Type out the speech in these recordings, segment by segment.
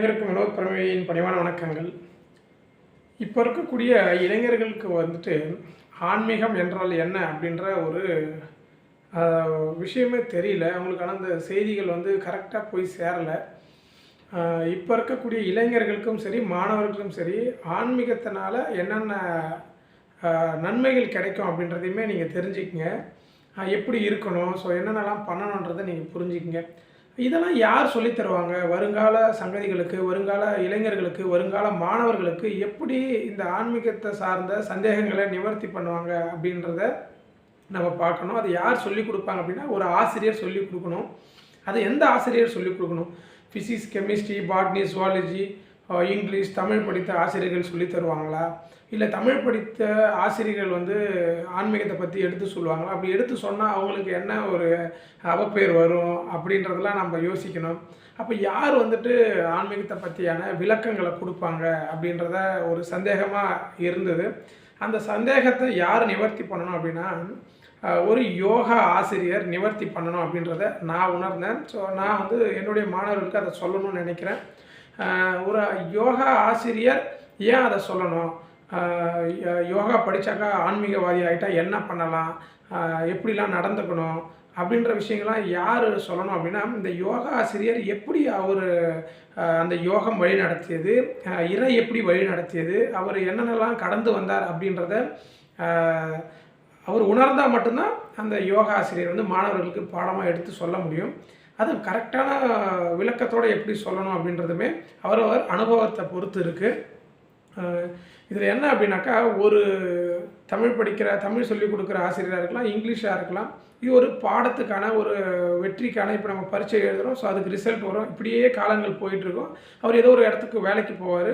அனைவருக்கும் வினோத் பரமையின் பணிவான வணக்கங்கள். இப்போ இருக்கக்கூடிய இளைஞர்களுக்கு வந்துட்டு ஆன்மீகம் என்றால் என்ன அப்படின்ற ஒரு விஷயமே தெரியல. அவங்களுக்கான அந்த செய்திகள் வந்து கரெக்டாக போய் சேரலை. இப்போ இருக்கக்கூடிய இளைஞர்களுக்கும் சரி மாணவர்களுக்கும் சரி ஆன்மீகத்தினால என்னென்ன நன்மைகள் கிடைக்கும் அப்படின்றதையுமே நீங்கள் தெரிஞ்சுக்கங்க. எப்படி இருக்கணும்? ஸோ என்னென்னலாம் பண்ணணுன்றதை நீங்கள் புரிஞ்சுக்கங்க. இதெல்லாம் யார் சொல்லித் தருவாங்க? வருங்கால சங்கதிகளுக்கு வருங்கால இளைஞர்களுக்கு வருங்கால மாணவர்களுக்கு எப்படி இந்த ஆன்மீகத்தை சார்ந்த சந்தேகங்களை நிவர்த்தி பண்ணுவாங்க அப்படின்றத நம்ம பார்க்கணும். அது யார் சொல்லிக் கொடுப்பாங்க அப்படின்னா ஒரு ஆசிரியர் சொல்லிக் கொடுக்கணும். அது எந்த ஆசிரியர் சொல்லிக் கொடுக்கணும்? Physics chemistry botany zoology English Tamil படித்த ஆசிரியர்கள் சொல்லித் தருவாங்களா? இல்லை தமிழ் படித்த ஆசிரியர்கள் வந்து ஆன்மீகத்தை பற்றி எடுத்து சொல்லுவாங்களா? அப்படி எடுத்து சொன்னால் அவங்களுக்கு என்ன ஒரு அவப்பேர் வரும் அப்படின்றதெல்லாம் நம்ம யோசிக்கணும். அப்போ யார் வந்துட்டு ஆன்மீகத்தை பற்றியான விளக்கங்களை கொடுப்பாங்க அப்படின்றத ஒரு சந்தேகமாக இருந்தது. அந்த சந்தேகத்தை யார் நிவர்த்தி பண்ணணும் அப்படின்னா ஒரு யோகா ஆசிரியர் நிவர்த்தி பண்ணணும் அப்படின்றத நான் உணர்ந்தேன். ஸோ நான் வந்து என்னுடைய மாணவர்களுக்கு அதை சொல்லணும்னு நினைக்கிறேன். ஒரு யோகா ஆசிரியர் ஏன் அதை சொல்லணும்? யோகா படித்தாக்கா ஆன்மீகவாதி ஆகிட்டா என்ன பண்ணலாம்? எப்படிலாம் நடந்துக்கணும்? அப்படின்ற விஷயங்கள்லாம் யார் சொல்லணும் அப்படின்னா இந்த யோகா ஆசிரியர் எப்படி அவர் அந்த யோகம் வழி நடத்தியது இறை எப்படி வழி நடத்தியது அவர் என்னென்னலாம் கடந்து வந்தார் அப்படின்றத அவர் உணர்ந்தால் மட்டும்தான் அந்த யோகா ஆசிரியர் வந்து மாணவர்களுக்கு பாடமாக எடுத்து சொல்ல முடியும். அது கரெக்டான விளக்கத்தோடு எப்படி சொல்லணும் அப்படின்றதுமே அவரவர் அனுபவத்தை பொறுத்து இருக்குது இதில் என்ன அப்படின்னாக்கா ஒரு தமிழ் படிக்கிற தமிழ் சொல்லிக் கொடுக்குற ஆசிரியராக இருக்கலாம் இங்கிலீஷாக இருக்கலாம் இது ஒரு பாடத்துக்கான ஒரு வெற்றிக்கான இப்போ நம்ம பரீட்சை எழுதுகிறோம் ஸோ அதுக்கு ரிசல்ட் வரும். இப்படியே காலங்கள் போயிட்டுருக்கோம் அவர் ஏதோ ஒரு இடத்துக்கு வேலைக்கு போவார்.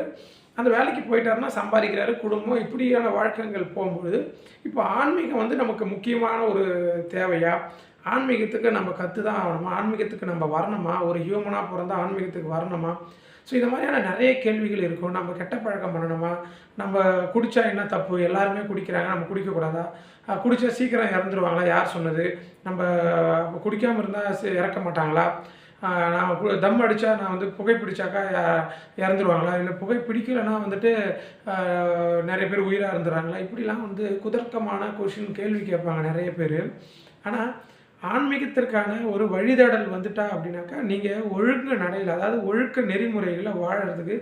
அந்த வேலைக்கு போயிட்டாருன்னா சம்பாதிக்கிறாரு குடும்பம் இப்படியான வழக்கங்கள் போகும்பொழுது இப்போ ஆன்மீகம் வந்து நமக்கு முக்கியமான ஒரு தேவையா? ஆன்மீகத்துக்கு நம்ம கற்று தான் ஆகணுமா? ஆன்மீகத்துக்கு நம்ம வரணுமா? ஒரு ஹியூமனாக பிறந்தா ஆன்மீகத்துக்கு வரணுமா? ஸோ இந்த மாதிரியான நிறைய கேள்விகள் இருக்கும். நம்ம கெட்ட பழக்கம் பண்ணணுமா? நம்ம குடித்தா என்ன தப்பு? எல்லாருமே குடிக்கிறாங்க. நம்ம குடிக்கக்கூடாதா? குடித்தா சீக்கிரம் இறந்துருவாங்களா? யார் சொன்னது? நம்ம குடிக்காமல் இருந்தால் இறக்க மாட்டாங்களா? நான் கு- தம் அடித்தா நான் வந்து புகை பிடிச்சாக்கா இறந்துருவாங்களா? இல்லை புகை பிடிக்கலைன்னா வந்துட்டு நிறைய பேர் உயிராக இருந்துறாங்களா? இப்படிலாம் வந்து குதர்க்கமான கொஷின் கேள்வி கேட்பாங்க நிறைய பேர். ஆனால் ஆன்மீகத்திற்கான ஒரு வழிதடல் வந்துட்டா அப்படின்னாக்கா நீங்கள் ஒழுங்கு நடையில் அதாவது ஒழுக்க நெறிமுறைகளை வாழறதுக்கு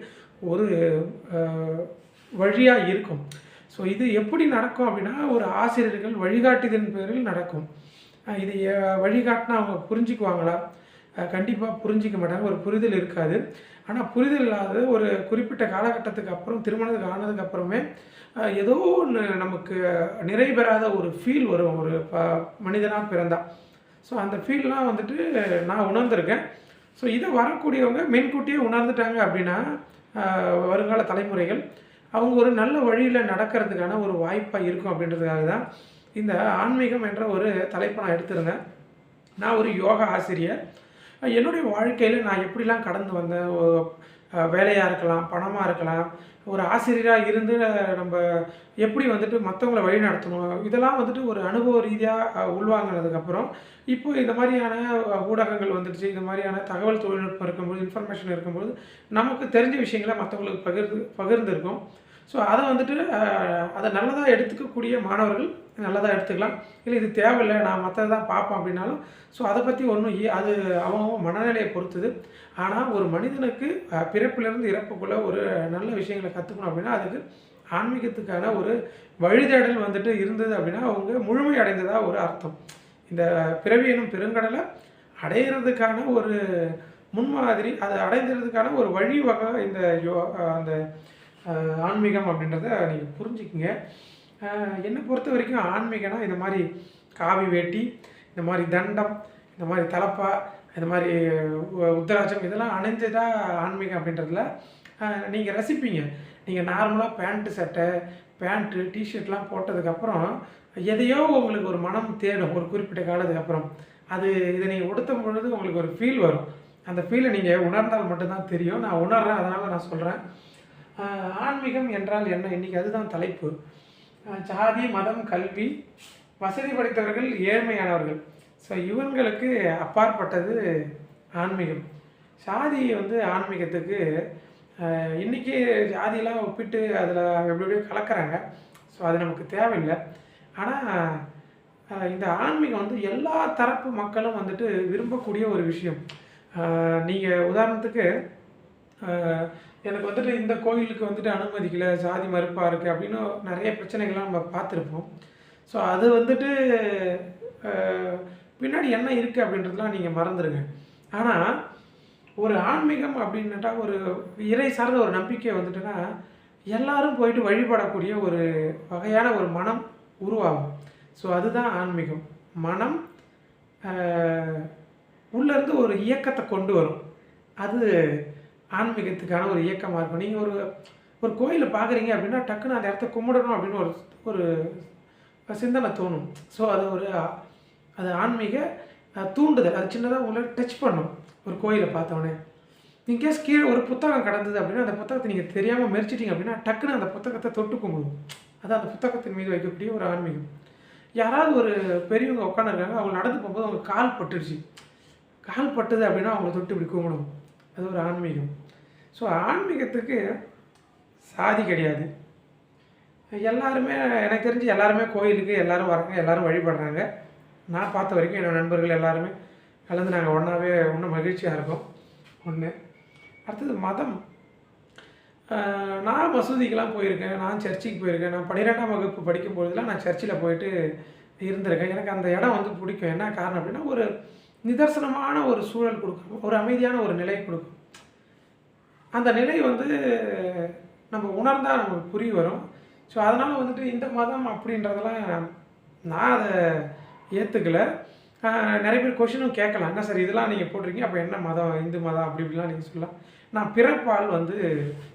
ஒரு வழியாக இருக்கும். ஸோ இது எப்படி நடக்கும் அப்படின்னா ஒரு ஆசிரியர்கள் வழிகாட்டுதலின் பேரில் நடக்கும். இது வழிகாட்டினா அவங்க புரிஞ்சுக்குவாங்களா? கண்டிப்பாக புரிஞ்சிக்க மாட்டாங்க ஒரு புரிதல் இருக்காது. ஆனால் புரிதல் இல்லாத ஒரு குறிப்பிட்ட காலகட்டத்துக்கு அப்புறம் திருமணத்துக்கு ஆனதுக்கு அப்புறமே ஏதோ ஒன்று நமக்கு நிறைவேறாத ஒரு ஃபீல் வரும். ஒரு ப மனிதனாக பிறந்தா. ஸோ அந்த ஃபீல்லாம் வந்துட்டு நான் உணர்ந்திருக்கேன். ஸோ இதை வரக்கூடியவங்க மென்கூட்டியே உணர்ந்துட்டாங்க அப்படின்னா வருங்கால தலைமுறைகள் அவங்க ஒரு நல்ல வழியில் நடக்கிறதுக்கான ஒரு வாய்ப்பாக இருக்கும் அப்படின்றதுக்காக தான் இந்த ஆன்மீகம் என்ற ஒரு தலைப்பை நான் எடுத்திருந்தேன். நான் ஒரு யோகா ஆசிரியர். என்னுடைய வாழ்க்கையில் நான் எப்படிலாம் கடந்து வந்தேன்? வேலையாக இருக்கலாம் பணமாக இருக்கலாம் ஒரு ஆசிரியராக இருந்து நம்ம எப்படி வந்துட்டு மற்றவங்களை வழி நடத்தணும்? இதெல்லாம் வந்துட்டு ஒரு அனுபவ ரீதியாக உள்வாங்கினதுக்கப்புறம் இப்போ இந்த மாதிரியான ஊடகங்கள் வந்துடுச்சு. இந்த மாதிரியான தகவல் தொழில்நுட்பம் இருக்கும்போது இன்ஃபர்மேஷன் இருக்கும்போது நமக்கு தெரிஞ்ச விஷயங்களை மற்றவங்களுக்கு பகிர்ந்து பகிர்ந்துருக்கோம். ஸோ அதை வந்துட்டு அதை நல்லதாக எடுத்துக்கக்கூடிய மாணவர்கள் நல்லதாக எடுத்துக்கலாம். இல்லை இது தேவையில்லை நான் மற்றதை தான் பார்ப்பேன் அப்படின்னாலும் ஸோ அதை பற்றி ஒன்றும் அது அவங்க மனநிலையை பொறுத்தது. ஆனால் ஒரு மனிதனுக்கு பிறப்பிலிருந்து இறப்புக்குள்ளே ஒரு நல்ல விஷயங்களை கற்றுக்கணும் அப்படின்னா அதுக்கு ஆன்மீகத்துக்கான ஒரு வழிதேடல் வந்துட்டு இருந்தது அப்படின்னா அவங்க முழுமை அடைந்ததாக ஒரு அர்த்தம். இந்த பிறவி எனும் பெருங்கடலை அடையிறதுக்கான ஒரு முன்மாதிரி அதை அடைந்ததுக்கான ஒரு வழிவகை இந்த யோ அந்த ஆன்மீகம் அப்படின்றத நீங்கள் புரிஞ்சுக்கிங்க. என்னை பொறுத்த வரைக்கும் ஆன்மீகம்னா இந்த மாதிரி காவி வேட்டி இந்த மாதிரி தண்டம் இந்த மாதிரி தலப்பா இந்த மாதிரி உத்தராஜம் உத்தராட்சம் இதெல்லாம் அணிஞ்சதா ஆன்மீகம் அப்படின்றதுல நீங்கள் ரசிப்பீங்க. நீங்கள் நார்மலாக பேண்ட்டு சட்டை பேண்ட்டு டிஷர்ட்லாம் போட்டதுக்கப்புறம் எதையோ உங்களுக்கு ஒரு மனம் தேடும் ஒரு குறிப்பிட்ட காலத்துக்கு அப்புறம். அது இதை நீங்கள் உடுத்தும் பொழுது உங்களுக்கு ஒரு ஃபீல் வரும். அந்த ஃபீலை நீங்கள் உணர்ந்தால் மட்டும்தான் தெரியும். நான் உணர்றேன் அதனால் நான் சொல்கிறேன் ஆன்மீகம் என்றால் என்ன? இன்றைக்கி அதுதான் தலைப்பு. ஜாதி மதம் கல்வி வசதி படைத்தவர்கள் ஏழ்மையானவர்கள். ஸோ இவங்களுக்கு அப்பாற்பட்டது ஆன்மீகம். சாதி வந்து ஆன்மீகத்துக்கு இன்றைக்கி ஜாதியெலாம் ஒப்பிட்டு அதில் எப்படி எப்படியோ கலக்கிறாங்க. ஸோ அது நமக்கு தேவையில்லை. ஆனால் இந்த ஆன்மீகம் வந்து எல்லா தரப்பு மக்களும் வந்துட்டு விரும்பக்கூடிய ஒரு விஷயம். நீங்கள் உதாரணத்துக்கு எனக்கு வந்துட்டு இந்த கோயிலுக்கு வந்துட்டு அனுமதிக்கலை சாதி மறுப்பாக இருக்குது அப்படின்னு நிறைய பிரச்சனைகள்லாம் நம்ம பார்த்துருப்போம். ஸோ அது வந்துட்டு பின்னாடி என்ன இருக்குது அப்படின்றதுலாம் நீங்கள் மறந்துடுங்க ஆனால் ஒரு ஆன்மீகம் அப்படின்னுட்டா ஒரு இறை சார்ந்த ஒரு நம்பிக்கை வந்துட்டுன்னா எல்லாரும் போயிட்டு வழிபடக்கூடிய ஒரு வகையான ஒரு மனம் உருவாகும். ஸோ அதுதான் ஆன்மீகம். மனம் உள்ளேருந்து ஒரு இயக்கத்தை கொண்டு வரும். அது ஆன்மீகத்துக்கான ஒரு இயக்கமாக இருக்கும். நீங்கள் ஒரு ஒரு கோயிலை பார்க்குறீங்க அப்படின்னா டக்குன்னு அந்த இடத்த கும்பிடணும் அப்படின்னு ஒரு ஒரு சிந்தனை தோணும். ஸோ அது ஒரு அது ஆன்மீக தூண்டுதல். அது சின்னதாக உங்களை டச் பண்ணும் ஒரு கோயிலை பார்த்தோன்னே இன்கேஸ் கீழே ஒரு புத்தகம் கடந்தது அப்படின்னா அந்த புத்தகத்தை நீங்கள் தெரியாமல் மெரிச்சிட்டிங்க அப்படின்னா டக்குன்னு அந்த புத்தகத்தை தொட்டு கும்பிடுவோம் அது அந்த புத்தகத்தின் மீது வைக்கக்கூடிய ஒரு ஆன்மீகம். யாராவது ஒரு பெரியவங்க உட்காந்துருக்காங்க அவங்க நடந்து போகும்போது அவங்க கால் பட்டுருச்சு. கால் பட்டுது அப்படின்னா அவங்கள தொட்டு இப்படி கும்பிடும். அது ஒரு ஆன்மீகம். ஸோ ஆன்மீகத்துக்கு சாதி கிடையாது. எல்லாருமே எனக்கு தெரிஞ்சு எல்லாருமே கோயிலுக்கு எல்லோரும் வராங்க எல்லாரும் வழிபடுறாங்க. நான் பார்த்த வரைக்கும் என்னோட நண்பர்கள் எல்லாருமே கலந்து நாங்கள் ஒன்றாவே இன்னும் மகிழ்ச்சியாக இருக்கோம். ஒன்று அடுத்தது மதம். நான் மசூதிக்கெலாம் போயிருக்கேன். நான் சர்ச்சுக்கு போயிருக்கேன். நான் பன்னிரெண்டாம் வகுப்பு படிக்கும் பொழுதுலாம் நான் சர்ச்சில் போயிட்டு இருந்திருக்கேன். எனக்கு அந்த இடம் வந்து பிடிக்கும். என்ன காரணம் அப்படின்னா ஒரு நிதர்சனமான ஒரு சூழல் கொடுக்கும். ஒரு அமைதியான ஒரு நிலை கொடுக்கும். அந்த நிலை வந்து நம்ம உணர்ந்தால் நமக்கு புரிய வரும். ஸோ அதனால் வந்துட்டு இந்த மதம் அப்படின்றதெல்லாம் நான் அதை ஏற்றுக்கல நிறைய பேர் கொஷினும் கேட்கலாம். என்ன சார் இதெல்லாம் நீங்கள் போட்டிருக்கீங்க. அப்போ என்ன மதம்? இந்து மதம் அப்படி இப்படிலாம் நீங்கள் சொல்லலாம். நான் பிறப்பால் வந்து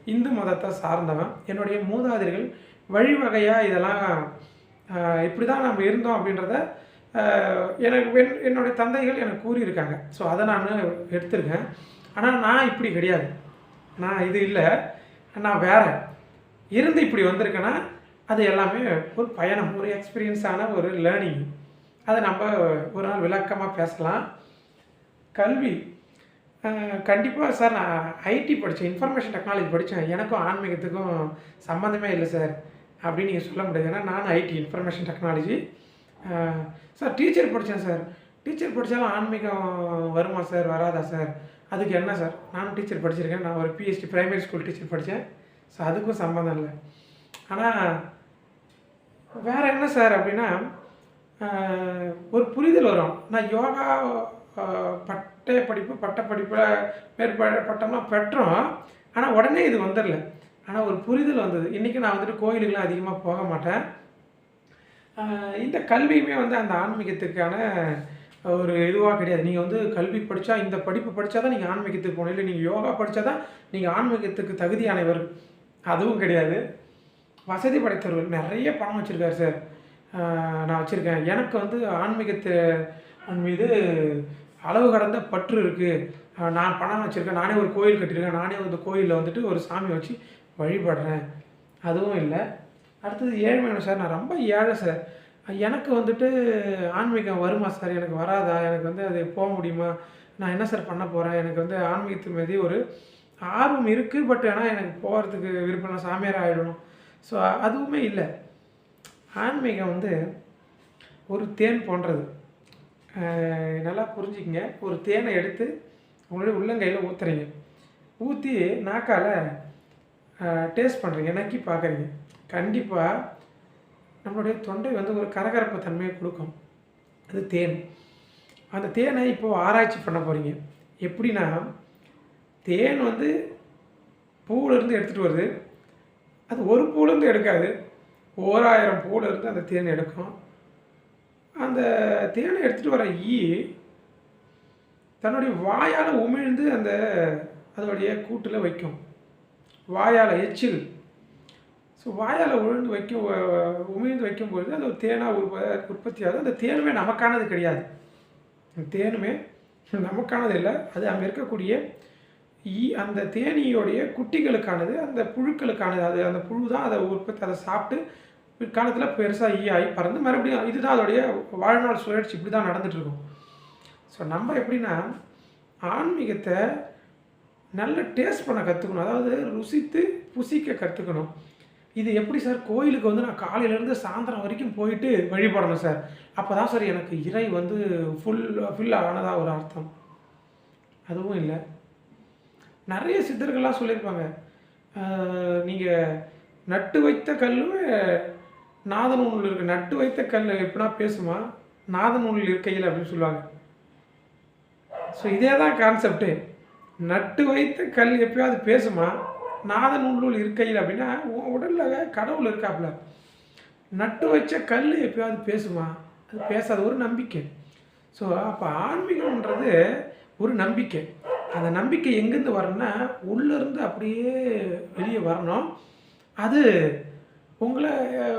இந்து மதத்தை சார்ந்தவன். என்னுடைய மூதாதிர்கள் வழிவகையாக இதெல்லாம் இப்படி தான் நம்ம இருந்தோம் அப்படின்றத எனக்கு வென்- என்னுடைய தந்தைகள் எனக்கு கூறியிருக்காங்க. ஸோ அதை நான் எடுத்திருக்கேன். ஆனால் நான் இப்படி கிடையாது. நான் இது இல்லை. நான் வேற. இருந்து இப்படி வந்திருக்கேன்னா அது எல்லாமே ஒரு பயணம் ஒரு எக்ஸ்பீரியன்ஸான ஒரு லேர்னிங் அதை நம்ம ஒரு நாள் விளக்கமாக பேசலாம். கல்வி. கண்டிப்பாக சார் நான் ஐடி படித்தேன் இன்ஃபர்மேஷன் டெக்னாலஜி படித்தேன் எனக்கும் ஆன்மீகத்துக்கும் சம்மந்தமே இல்லை சார் அப்படின்னு நீங்கள் சொல்ல முடியாது. ஏன்னா நானும் IT information technology sir teacher படித்தேன் சார் டீச்சர் படித்தாலும் ஆன்மீகம் வருமா சார் வராதா சார் அதுக்கு என்ன சார்? நானும் டீச்சர் படிச்சிருக்கேன். நான் ஒரு பிஹெச்டி பிரைமரி ஸ்கூல் டீச்சர் படித்தேன் ஸோ அதுக்கும் சம்மந்தம் இல்லை. ஆனால் வேற என்ன சார் அப்படின்னா ஒரு புரிதல் வரும். நான் யோகா ஆஹ், பட்டய படிப்பு பட்ட படிப்பில் மேற்ப பட்டம்லாம் பெற்றோம். ஆனால் உடனே இது வந்துடல. ஆனால் ஒரு புரிதல் வந்தது. இன்றைக்கி நான் வந்துட்டு கோயிலுக்கெலாம் அதிகமாக போக மாட்டேன். இந்த கல்வியுமே வந்து அந்த ஆன்மீகத்துக்கான ஒரு இதுவாக கிடையாது. நீங்கள் வந்து கல்வி படித்தா இந்த படிப்பு படித்தா தான் நீங்கள் ஆன்மீகத்துக்கு போகணும். இல்லை நீங்கள் யோகா படித்தா தான் நீங்கள் ஆன்மீகத்துக்கு தகுதியானவர் அதுவும் கிடையாது. வசதி படைத்தவர்கள் நிறைய பணம் வச்சுருக்காரு சார் நான் வச்சுருக்கேன். எனக்கு வந்து ஆன்மீகத்து மீது அளவு கடந்த பற்று இருக்குது நான் பணம் வச்சுருக்கேன். நானே ஒரு கோயில் கட்டியிருக்கேன். நானே வந்து கோயிலில் வந்துட்டு ஒரு சாமி வச்சு வழிபடுறேன். அதுவும் இல்லை. அடுத்தது ஏழ்மையான சார் நான் ரொம்ப ஏழை சார் எனக்கு வந்துட்டு ஆன்மீகம் வருமா சார்? எனக்கு வராதா? எனக்கு வந்து அது போக முடியுமா? நான் என்ன சார் பண்ண போகிறேன் எனக்கு வந்து ஆன்மீகத்து மீது ஒரு ஆர்வம் இருக்குது பட் ஆனால் எனக்கு போகிறதுக்கு விருப்பம் சாமியார் ஆகிடணும் ஸோ அதுவுமே இல்லை. ஆன்மீகம் வந்து ஒரு தேன் போன்றது. நல்லா புரிஞ்சுக்கங்க. ஒரு தேனை எடுத்து உங்களுடைய உள்ளங்கையில் ஊற்றுறீங்க ஊற்றி நாக்கால் டேஸ்ட் பண்ணுறீங்க நக்கி பார்க்குறீங்க கண்டிப்பாக நம்மளுடைய தொண்டை வந்து ஒரு கரகரப்பு தன்மையை கொடுக்கும். அது தேன். அந்த தேனை இப்போது ஆராய்ச்சி பண்ண போகிறீங்க எப்படின்னா தேன் வந்து பூவிலேருந்து எடுத்துகிட்டு வருது. அது ஒரு பூலேருந்து எடுக்காது. ஓராயிரம் பூவிலேருந்து அந்த தேன் எடுக்கும். அந்த தேனை எடுத்துகிட்டு வர ஈ தன்னுடைய வாயால் உமிழ்ந்து அந்த அதோடைய கூட்டில் வைக்கும். வாயால் எச்சில். ஸோ வாயால் உழுந்து வைக்கும் உமிழ்ந்து வைக்கும்பொழுது அது ஒரு தேனாக உற்ப உற்பத்தி ஆகுது. அந்த தேனுமே நமக்கானது கிடையாது. தேனுமே நமக்கானது இல்லை. அது அங்கே இருக்கக்கூடிய ஈ அந்த தேனீயோடைய குட்டிகளுக்கானது அந்த புழுக்களுக்கானது அது அந்த புழு தான் அதை உற்பத்தி அதை சாப்பிட்டு பிற்காலத்தில் பெருசாக ஈ ஆகி பறந்து மறுபடியும் இதுதான் அதோடைய வாழ்நாள் சுழற்சி. இப்படி தான் நடந்துகிட்ருக்கும் இருக்கும். ஸோ நம்ம எப்படின்னா ஆன்மீகத்தை நல்ல டேஸ்ட் பண்ண கற்றுக்கணும் அதாவது ருசித்து புசிக்க கற்றுக்கணும் இது எப்படி சார்? கோயிலுக்கு வந்து நான் காலையிலேருந்து சாயந்தரம் வரைக்கும் போயிட்டு வழிபடணும் சார். அப்போ தான் சார் எனக்கு இறை வந்து ஃபுல் ஃபில் ஆனதாக ஒரு அர்த்தம். அதுவும் இல்லை. நிறைய சித்தர்கள்லாம் சொல்லியிருப்பாங்க. நீங்கள் நட்டு வைத்த கல்லுமே நாதநூல் இருக்கு. நட்டு வைத்த கல் எப்படின்னா பேசுமா? நாதநூல் இருக்கையில் அப்படின்னு சொல்லுவாங்க. ஸோ இதே தான் கான்செப்ட்டு நட்டு வைத்த கல் எப்பயாவது பேசுமா? நாதநூல் இருக்கையில் அப்படின்னா உன் உடலில் கடவுள் இருக்காப்புல. நட்டு வச்ச கல் எப்பயாவது பேசுமா? அது பேசாத ஒரு நம்பிக்கை. ஸோ அப்போ ஆன்மீகம்ன்றது ஒரு நம்பிக்கை. அந்த நம்பிக்கை எங்கேருந்து வரணும்னா உள்ளேருந்து அப்படியே வெளியே வரணும். அது உங்களை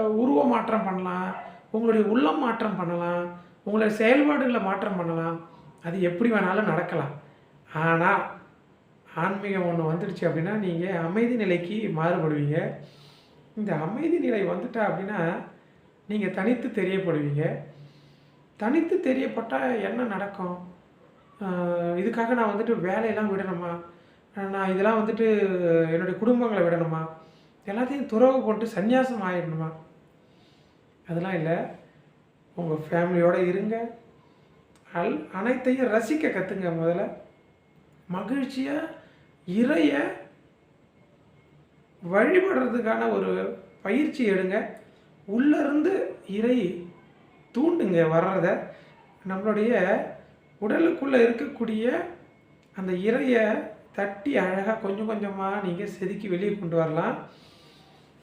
உருவ மாற்றம் பண்ணலாம். உங்களுடைய உள்ளம் மாற்றம் பண்ணலாம். உங்களுடைய செயல்பாடுகளை மாற்றம் பண்ணலாம். அது எப்படி வேணாலும் நடக்கலாம். ஆனால் ஆன்மீகம் ஒன்று வந்துடுச்சு அப்படின்னா நீங்கள் அமைதி நிலைக்கு மாறுபடுவீங்க. இந்த அமைதி நிலை வந்துட்டா அப்படின்னா நீங்கள் தனித்து தெரியப்படுவீங்க. தனித்து தெரியப்பட்டால் என்ன நடக்கும்? இதுக்காக நான் வந்துட்டு வேலையெல்லாம் விடணுமா? நான் இதெல்லாம் வந்துட்டு என்னுடைய குடும்பங்களை விடணுமா? எல்லாத்தையும் துறவு போட்டு சந்யாசம் ஆயிடணுமா? அதெல்லாம் இல்லை. உங்கள் ஃபேமிலியோடு இருங்க. அல் அனைத்தையும் ரசிக்க கற்றுங்க முதல்ல. மகிழ்ச்சியாக இறைய வழிபடுறதுக்கான ஒரு பயிற்சி எடுங்க. உள்ளேருந்து இறை தூண்டுங்க வர்றத. நம்மளுடைய உடலுக்குள்ளே இருக்கக்கூடிய அந்த இறையை தட்டி அழகாக கொஞ்சம் கொஞ்சமாக நீங்கள் செதுக்கி வெளியே கொண்டு வரலாம்.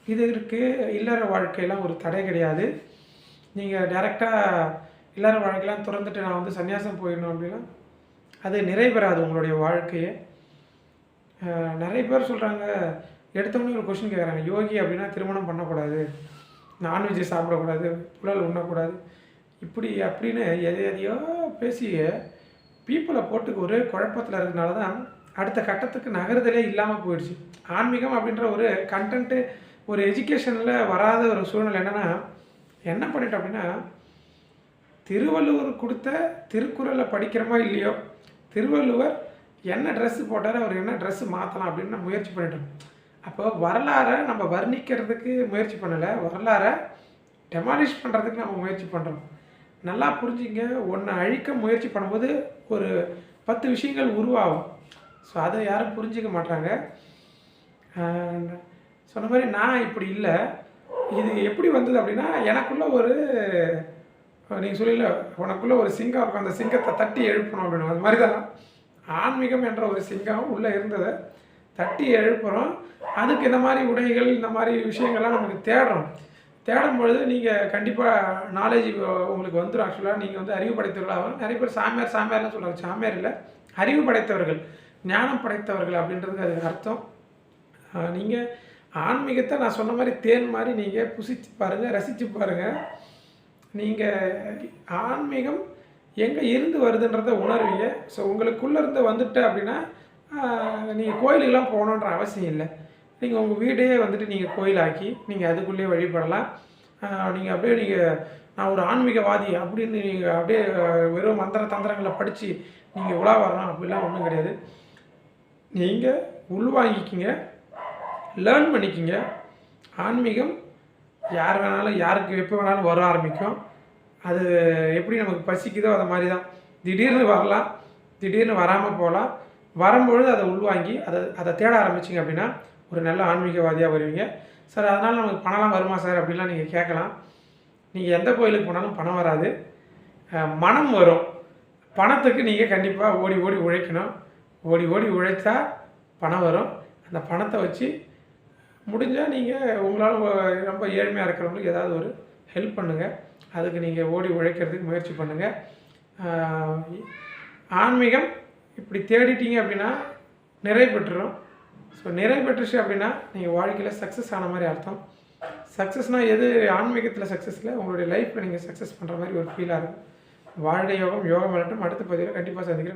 இதற்கு இல்லற வாழ்க்கையெல்லாம் ஒரு தடை கிடையாது. நீங்கள் டேரெக்டாக இல்லற வாழ்க்கையெல்லாம் திறந்துட்டு நான் வந்து சன்னியாசம் போயிடணும் அப்படின்னா அது நிறைவேறாது உங்களுடைய வாழ்க்கையை. நிறைய பேர் சொல்கிறாங்க எடுத்தவொடனே ஒரு கொஷின் கேட்குறாங்க யோகி அப்படின்னா திருமணம் பண்ணக்கூடாது நான்வெஜ் சாப்பிடக்கூடாது புழல் உண்ணக்கூடாது. இப்படி அப்படின்னு எதை எதையோ பேசி பீப்புளை போட்டு ஒரே குழப்பத்தில் இருக்கிறதுனால தான் அடுத்த கட்டத்துக்கு நகருதலே இல்லாமல் போயிடுச்சு. ஆன்மீகம் அப்படின்ற ஒரு கண்டென்ட்டு ஒரு எஜுகேஷனில் வராத ஒரு சூழ்நிலை என்னென்னா என்ன பண்ணிட்டோம் அப்படின்னா திருவள்ளுவர் கொடுத்த திருக்குறளை படிக்கிறோமோ இல்லையோ? திருவள்ளுவர் என்ன ட்ரெஸ்ஸு போட்டார் அவர் என்ன ட்ரெஸ்ஸு மாற்றலாம் அப்படின்னு நம்ம முயற்சி பண்ணிட்டோம். அப்போ வரலாறை நம்ம வர்ணிக்கிறதுக்கு முயற்சி பண்ணலை. வரலாறை டெமாலிஷ் பண்ணுறதுக்கு நம்ம முயற்சி பண்ணுறோம் நல்லா புரிஞ்சுங்க. ஒன்றை அழிக்க முயற்சி பண்ணும்போது ஒரு பத்து விஷயங்கள் உருவாகும். ஸோ அதை யாரும் புரிஞ்சிக்க மாட்டாங்க சொன்ன மாதிரி நான் இப்படி இல்லை. இது எப்படி வந்தது அப்படின்னா எனக்குள்ள ஒரு நீங்கள் சொல்லல உனக்குள்ளே ஒரு சிங்கம் இருக்கும். அந்த சிங்கத்தை தட்டி எழுப்பணும் அப்படின்னு. அது மாதிரி தான் ஆன்மீகம் என்ற ஒரு சிங்கம் உள்ளே இருந்ததை தட்டி எழுப்புகிறோம் அதுக்கு இந்த மாதிரி உடைகள் இந்த மாதிரி விஷயங்கள்லாம் நமக்கு தேடுறோம். தேடும் பொழுது நீங்கள் கண்டிப்பாக நாலேஜ் உங்களுக்கு வந்துடும் ஆக்சுவலாக நீங்கள் வந்து அறிவு படைத்தவர்களாக நிறைய பேர் சாமியார் சாமியார்னு சொல்கிறாங்க சாமியார் இல்லை அறிவு படைத்தவர்கள் ஞானம் படைத்தவர்கள் அப்படின்றதுக்கு அது அர்த்தம். நீங்கள் ஆன்மீகத்தை நான் சொன்ன மாதிரி தேன் மாதிரி நீங்கள் புசிச்சு பாருங்கள் ரசித்து பாருங்கள் நீங்கள் ஆன்மீகம் எங்கே இருந்து வருதுன்றத உணர்வீங்க. ஸோ உங்களுக்குள்ளே இருந்து வந்துட்டு அப்படின்னா நீங்கள் கோயிலுக்கெல்லாம் போகணுன்ற அவசியம் இல்லை. நீங்கள் உங்கள் வீடே வந்துட்டு நீங்கள் கோயிலாக்கி நீங்கள் அதுக்குள்ளேயே வழிபடலாம். நீங்கள் அப்படியே நீங்கள் நான் ஒரு ஆன்மீகவாதி அப்படின்னு நீங்கள் அப்படியே வெறும் மந்திர தந்திரங்களை படித்து நீங்கள் உலா வரலாம் அப்படிலாம் ஒன்றும் கிடையாது. நீங்கள் உள்வாங்கிக்கிங்க லேர்ன் பண்ணிக்கிங்க. ஆன்மீகம் யார் வேணாலும் யாருக்கு எப்போ வேணாலும் வர ஆரம்பிக்கும். அது எப்படி நமக்கு பசிக்குதோ அதை மாதிரி தான் திடீர்னு வரலாம். திடீர்னு வராமல் போகலாம். வரும்பொழுது அதை உள்வாங்கி அதை அதை தேட ஆரம்பிச்சிங்க அப்படின்னா ஒரு நல்ல ஆன்மீகவாதியாக வருவீங்க. சார் அதனால் நமக்கு பணம்லாம் வருமா சார் அப்படிலாம் நீங்கள் கேட்கலாம். நீங்கள் எந்த கோயிலுக்கு போனாலும் பணம் வராது. மனம் வரும். பணத்துக்கு நீங்கள் கண்டிப்பாக ஓடி ஓடி உழைக்கணும். ஓடி ஓடி உழைத்தா பணம் வரும். அந்த பணத்தை வச்சு முடிஞ்சால் நீங்கள் உங்களால் ரொம்ப ஏழ்மையாக இருக்கிறவங்களுக்கு ஏதாவது ஒரு ஹெல்ப் பண்ணுங்கள் அதுக்கு நீங்கள் ஓடி உழைக்கிறதுக்கு முயற்சி பண்ணுங்கள் ஆன்மீகம் இப்படி தேடிட்டீங்க அப்படின்னா நிறைவு பெற்றுரும். ஸோ நிறைவு பெற்றுச்சு அப்படின்னா நீங்கள் வாழ்க்கையில் சக்ஸஸ் ஆன மாதிரி அர்த்தம். சக்ஸஸ்னால் எது? ஆன்மீகத்தில் சக்ஸஸில் உங்களுடைய லைஃப்பில் நீங்கள் சக்ஸஸ் பண்ணுற மாதிரி ஒரு ஃபீலாக இருக்கும். வாழ்க்கை யோகம். யோகம் வரட்டும். அடுத்த பதிவில் கண்டிப்பாக சந்திக்கிறேன்.